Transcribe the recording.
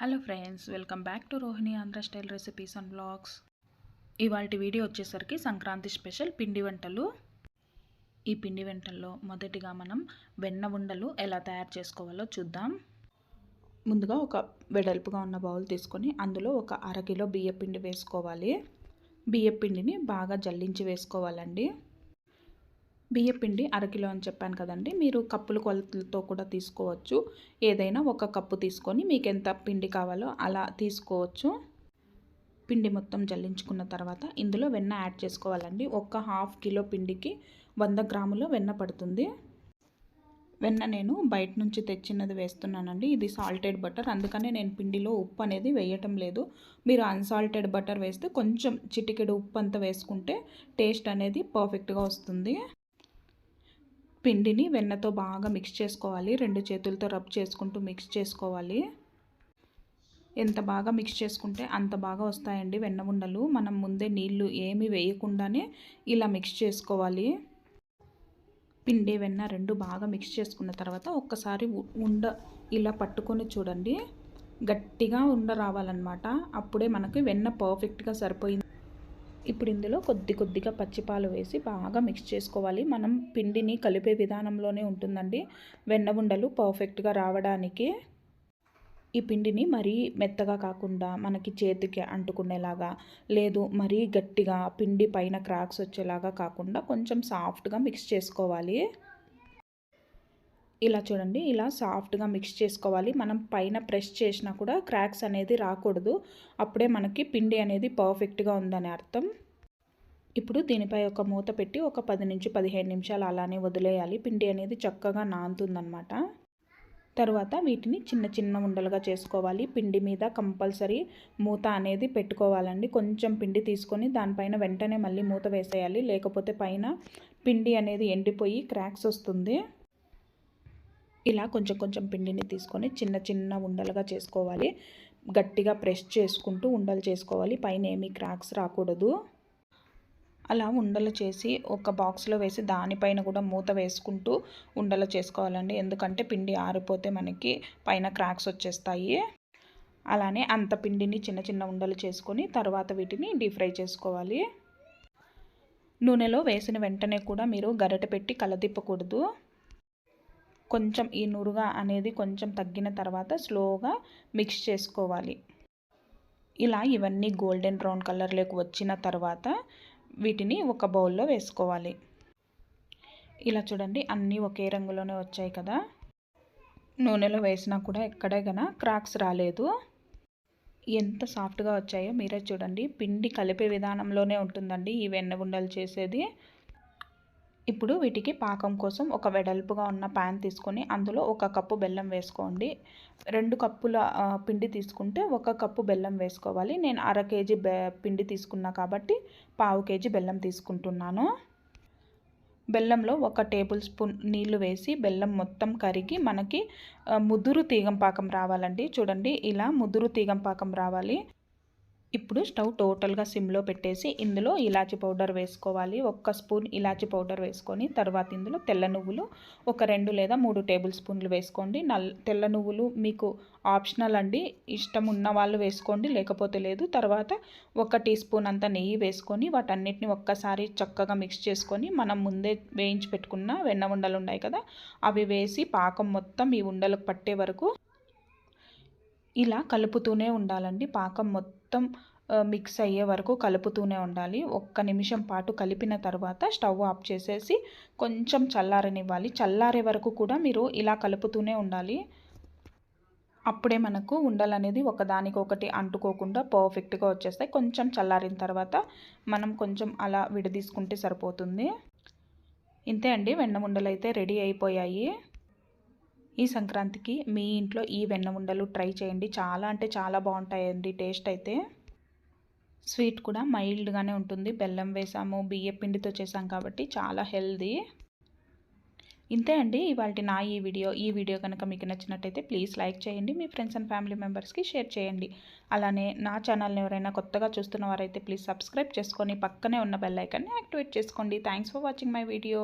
Hello friends welcome back to Rohini Andhra style recipes and blogs ఇవాళ video వచ్చేసరికి Sankranti special పిండి వంటలు. ఈ పిండి వంటల్లో మొదటిగా మనం వెన్న ఉండలు ఎలా తయారు చేసుకోవాలో చూద్దాం. ముందుగా ఒక వెడల్పుగా ఉన్న బౌల్ తీసుకొని అందులో ఒక అరకిలో బియ్యపిండి వేసుకోవాలి. బియ్యపిండిని బాగా జల్లించి వేసుకోవాలండి. బియ్యపిండి అరకిలో అని చెప్పాను కదండి. మీరు కప్పుల కొలతలతో కూడా తీసుకోవచ్చు. ఏదైనా ఒక కప్పు తీసుకొని మీకు ఎంత పిండి కావాలో అలా తీసుకోవచ్చు. పిండి మొత్తం జల్లించుకున్న తర్వాత ఇందులో వెన్న యాడ్ చేసుకోవాలండి. ఒక హాఫ్ కిలో పిండికి వంద గ్రాముల వెన్న పడుతుంది. వెన్న నేను బయట నుంచి తెచ్చినది వేస్తున్నానండి. ఇది సాల్టెడ్ బటర్. అందుకనే నేను పిండిలో ఉప్పు అనేది వేయటం లేదు. మీరు అన్సాల్టెడ్ బటర్ వేస్తే కొంచెం చిటికెడు ఉప్పు అంతా వేసుకుంటే టేస్ట్ అనేది పర్ఫెక్ట్గా వస్తుంది. పిండిని వెన్నతో బాగా మిక్స్ చేసుకోవాలి. రెండు చేతులతో రబ్ చేసుకుంటూ మిక్స్ చేసుకోవాలి. ఎంత బాగా మిక్స్ చేసుకుంటే అంత బాగా వస్తాయండి వెన్న ఉండలు. మనం ముందే నీళ్ళు ఏమి వేయకుండానే ఇలా మిక్స్ చేసుకోవాలి. పిండి వెన్న రెండు బాగా మిక్స్ చేసుకున్న తర్వాత ఒక్కసారి ఉండ ఇలా పట్టుకొని చూడండి. గట్టిగా ఉండ రావాలన్నమాట. అప్పుడే మనకి వెన్న పర్ఫెక్ట్గా సరిపోయింది. ఇప్పుడు ఇందులో కొద్ది కొద్దిగా పచ్చిపాలు వేసి బాగా మిక్స్ చేసుకోవాలి. మనం పిండిని కలిపే విధానంలోనే ఉంటుందండి. వెన్న ఉండలు పర్ఫెక్ట్గా రావడానికి ఈ పిండిని మరీ మెత్తగా కాకుండా మనకి చేతికి అంటుకునేలాగా లేదు మరీ గట్టిగా పిండి పైన క్రాక్స్ వచ్చేలాగా కాకుండా కొంచెం సాఫ్ట్గా మిక్స్ చేసుకోవాలి. ఇలా చూడండి ఇలా సాఫ్ట్గా మిక్స్ చేసుకోవాలి. మనం పైన ప్రెస్ చేసినా కూడా క్రాక్స్ అనేది రాకూడదు. అప్పుడే మనకి పిండి అనేది పర్ఫెక్ట్గా ఉందని అర్థం. ఇప్పుడు దీనిపై ఒక మూత పెట్టి ఒక పది నుంచి పదిహేను నిమిషాలు అలానే వదిలేయాలి. పిండి అనేది చక్కగా నాంతుందనమాట తర్వాత వీటిని చిన్న చిన్న ఉండలుగా చేసుకోవాలి. పిండి మీద కంపల్సరీ మూత అనేది పెట్టుకోవాలండి. కొంచెం పిండి తీసుకొని దానిపైన వెంటనే మళ్ళీ మూత వేసేయాలి. లేకపోతే పైన పిండి అనేది ఎండిపోయి క్రాక్స్ వస్తుంది. ఇలా కొంచెం కొంచెం పిండిని తీసుకొని చిన్న చిన్న ఉండలుగా చేసుకోవాలి. గట్టిగా ప్రెస్ చేసుకుంటూ ఉండలు చేసుకోవాలి. పైన ఏమీ క్రాక్స్ రాకూడదు. అలా ఉండలు చేసి ఒక బాక్స్లో వేసి దానిపైన కూడా మూత వేసుకుంటూ ఉండలు చేసుకోవాలండి. ఎందుకంటే పిండి ఆరిపోతే మనకి పైన క్రాక్స్ వచ్చేస్తాయి. అలానే అంత పిండిని చిన్న చిన్న ఉండలు చేసుకొని తర్వాత వీటిని డీప్ ఫ్రై చేసుకోవాలి. నూనెలో వేసిన వెంటనే కూడా మీరు గరిట పెట్టి కలదిప్పకూడదు. కొంచెం ఈ నురుగా అనేది కొంచెం తగ్గిన తర్వాత స్లోగా మిక్స్ చేసుకోవాలి. ఇలా ఇవన్నీ గోల్డెన్ బ్రౌన్ కలర్లోకి వచ్చిన తర్వాత వీటిని ఒక బౌల్లో వేసుకోవాలి. ఇలా చూడండి అన్నీ ఒకే రంగులోనే వచ్చాయి కదా. నూనెలో వేసినా కూడా ఎక్కడే క్రాక్స్ రాలేదు. ఎంత సాఫ్ట్గా వచ్చాయో మీరే చూడండి. పిండి కలిపే విధానంలోనే ఉంటుందండి ఈ వెన్న ఉండలు చేసేది. ఇప్పుడు వీటికి పాకం కోసం ఒక వెడల్పుగా ఉన్న ప్యాన్ తీసుకొని అందులో ఒక కప్పు బెల్లం వేసుకోండి. రెండు కప్పుల పిండి తీసుకుంటే ఒక కప్పు బెల్లం వేసుకోవాలి. నేను అర కేజీ పిండి తీసుకున్నా కాబట్టి పావు కేజీ బెల్లం తీసుకుంటున్నాను. బెల్లంలో ఒక టేబుల్ స్పూన్ నీళ్ళు వేసి బెల్లం మొత్తం కరిగి మనకి ముదురు తీగం పాకం రావాలండి. చూడండి ఇలా ముదురు తీగం పాకం రావాలి. ఇప్పుడు స్టవ్ టోటల్గా సిమ్లో పెట్టేసి ఇందులో ఇలాచి పౌడర్ వేసుకోవాలి. ఒక్క స్పూన్ ఇలాచి పౌడర్ వేసుకొని తర్వాత ఇందులో తెల్ల నువ్వులు ఒక రెండు లేదా మూడు టేబుల్ స్పూన్లు వేసుకోండి. నల్ తెల్ల నువ్వులు మీకు ఆప్షనల్ అండి. ఇష్టం ఉన్న వాళ్ళు వేసుకోండి లేకపోతే లేదు. తర్వాత ఒక టీ స్పూన్ అంత నెయ్యి వేసుకొని వాటన్నిటిని ఒక్కసారి చక్కగా మిక్స్ చేసుకొని మనం ముందే వేయించి పెట్టుకున్న వెన్న ఉండలు ఉన్నాయి కదా అవి వేసి పాకం మొత్తం ఈ ఉండలకు పట్టే వరకు ఇలా కలుపుతూనే ఉండాలండి. పాకం మొత్తం మిక్స్ అయ్యే వరకు కలుపుతూనే ఉండాలి. ఒక్క నిమిషం పాటు కలిపిన తర్వాత స్టవ్ ఆఫ్ చేసేసి కొంచెం చల్లారనివ్వాలి. చల్లారే వరకు కూడా మీరు ఇలా కలుపుతూనే ఉండాలి. అప్పుడే మనకు ఉండలు అనేది ఒకదానికొకటి అంటుకోకుండా పర్ఫెక్ట్గా వచ్చేస్తాయి. కొంచెం చల్లారిన తర్వాత మనం కొంచెం అలా విడదీసుకుంటే సరిపోతుంది. ఇంతే అండి. వెన్న ఉండలు అయితే రెడీ అయిపోయాయి. ఈ సంక్రాంతికి మీ ఇంట్లో ఈ వెన్న ఉండలు ట్రై చేయండి. చాలా అంటే చాలా బాగుంటాయండి. టేస్ట్ అయితే స్వీట్ కూడా మైల్డ్గానే ఉంటుంది. బెల్లం వేసాము బియ్య పిండితో చేసాం కాబట్టి చాలా హెల్దీ. ఇంతే అండి ఇవాళ నా ఈ వీడియో. ఈ వీడియో కనుక మీకు నచ్చినట్టయితే ప్లీజ్ లైక్ చేయండి. మీ ఫ్రెండ్స్ అండ్ ఫ్యామిలీ మెంబర్స్కి షేర్ చేయండి. అలానే నా ఛానల్ని ఎవరైనా కొత్తగా చూస్తున్న వారైతే ప్లీజ్ సబ్స్క్రైబ్ చేసుకొని పక్కనే ఉన్న బెల్ ఐకాన్ని యాక్టివేట్ చేసుకోండి. Thanks for watching my video.